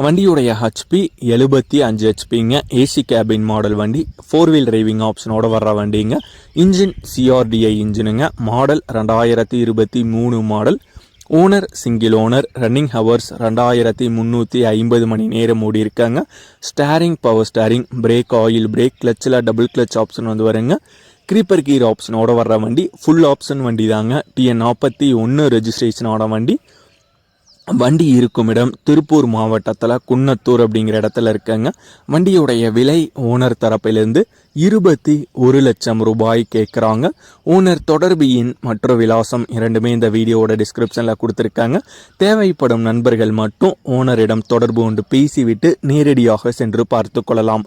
வண்டியுடைய ஹெச்பி எழுபத்தி அஞ்சு ஹெச்பிங்க ஏசி கேபின் மாடல் வண்டி ஃபோர் வீல் டிரைவிங் ஆப்ஷனோட வர்ற வண்டிங்க. இன்ஜின் சிஆர்டிஐ இன்ஜினுங்க மாடல் ரெண்டாயிரத்தி இருபத்தி மூணு model owner single owner running hours ரெண்டாயிரத்தி முந்நூற்றி ஐம்பது மணி நேரம் ஓடி இருக்காங்க steering power steering brake oil brake கிளச்சில் double clutch option வந்து வருங்க. க்ரீப்பர் கீர் ஆப்ஷனோட வர்ற வண்டி ஃபுல் ஆப்ஷன் வண்டி தாங்க. டிஎன் நாற்பத்தி ஒன்று ரெஜிஸ்ட்ரேஷனோட வண்டி. வண்டி இருக்கும் இடம் திருப்பூர் மாவட்டத்தில் குன்னத்தூர் அப்படிங்கிற இடத்துல இருக்கங்க. வண்டியுடைய விலை ஓனர் தரப்பிலிருந்து இருபத்தி ஒரு லட்சம் ரூபாய் கேட்குறாங்க ஓனர் தொடர்பு எண் மற்றும் விலாசம் இரண்டுமே இந்த வீடியோவோட டிஸ்கிரிப்ஷனில் கொடுத்துருக்காங்க. தேவைப்படும் நண்பர்கள் மட்டும் ஓனரிடம் தொடர்பு கொண்டு பேசிவிட்டு நேரடியாக சென்று பார்த்து கொள்ளலாம்.